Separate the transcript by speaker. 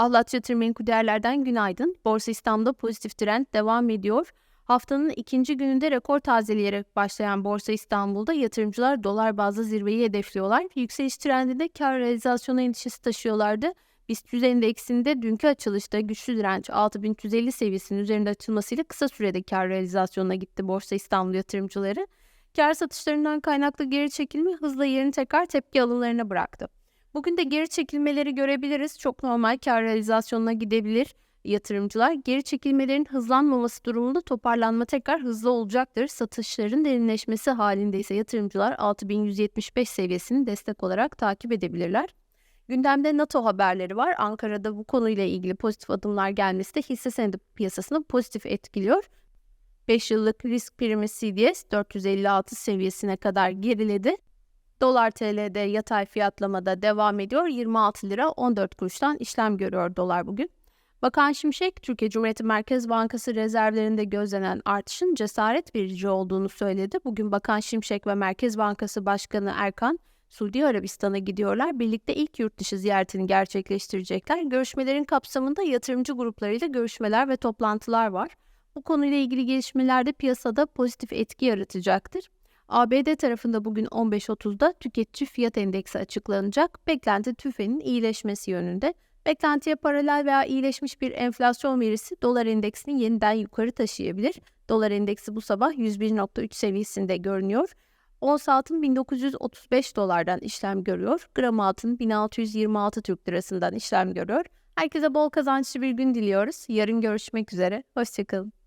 Speaker 1: Ahlat Yatırım Menkul Değerler'den günaydın. Borsa İstanbul'da pozitif trend devam ediyor. Haftanın ikinci gününde rekor tazeleyerek başlayan Borsa İstanbul'da yatırımcılar dolar bazlı zirveyi hedefliyorlar. Yükseliş trendinde kar realizasyonu endişesi taşıyorlardı. BIST 100 endeksinde dünkü açılışta güçlü direnç 6350 seviyesinin üzerinde açılmasıyla kısa sürede kar realizasyonuna gitti Borsa İstanbul yatırımcıları. Kar satışlarından kaynaklı geri çekilme hızla yerini tekrar tepki alımlarına bıraktı. Bugün de geri çekilmeleri görebiliriz. Çok normal kar realizasyonuna gidebilir yatırımcılar. Geri çekilmelerin hızlanmaması durumunda toparlanma tekrar hızlı olacaktır. Satışların derinleşmesi halinde ise yatırımcılar 6175 seviyesini destek olarak takip edebilirler. Gündemde NATO haberleri var. Ankara'da bu konuyla ilgili pozitif adımlar gelmesi de hisse senedi piyasasını pozitif etkiliyor. 5 yıllık risk primi CDS 456 seviyesine kadar geriledi. Dolar TL'de yatay fiyatlamada devam ediyor. 26 lira 14 kuruştan işlem görüyor dolar bugün. Bakan Şimşek, Türkiye Cumhuriyeti Merkez Bankası rezervlerinde gözlenen artışın cesaret verici olduğunu söyledi. Bugün Bakan Şimşek ve Merkez Bankası Başkanı Erkan, Suudi Arabistan'a gidiyorlar. Birlikte ilk yurt dışı ziyaretini gerçekleştirecekler. Görüşmelerin kapsamında yatırımcı gruplarıyla görüşmeler ve toplantılar var. Bu konuyla ilgili gelişmelerde piyasada pozitif etki yaratacaktır. ABD tarafında bugün 15.30'da tüketici fiyat endeksi açıklanacak. Beklenti tüfenin iyileşmesi yönünde. Beklentiye paralel veya iyileşmiş bir enflasyon verisi dolar endeksini yeniden yukarı taşıyabilir. Dolar endeksi bu sabah 101.3 seviyesinde görünüyor. Ons altın 1935 dolardan işlem görüyor. Gram altın 1626 Türk lirasından işlem görüyor. Herkese bol kazançlı bir gün diliyoruz. Yarın görüşmek üzere. Hoşçakalın.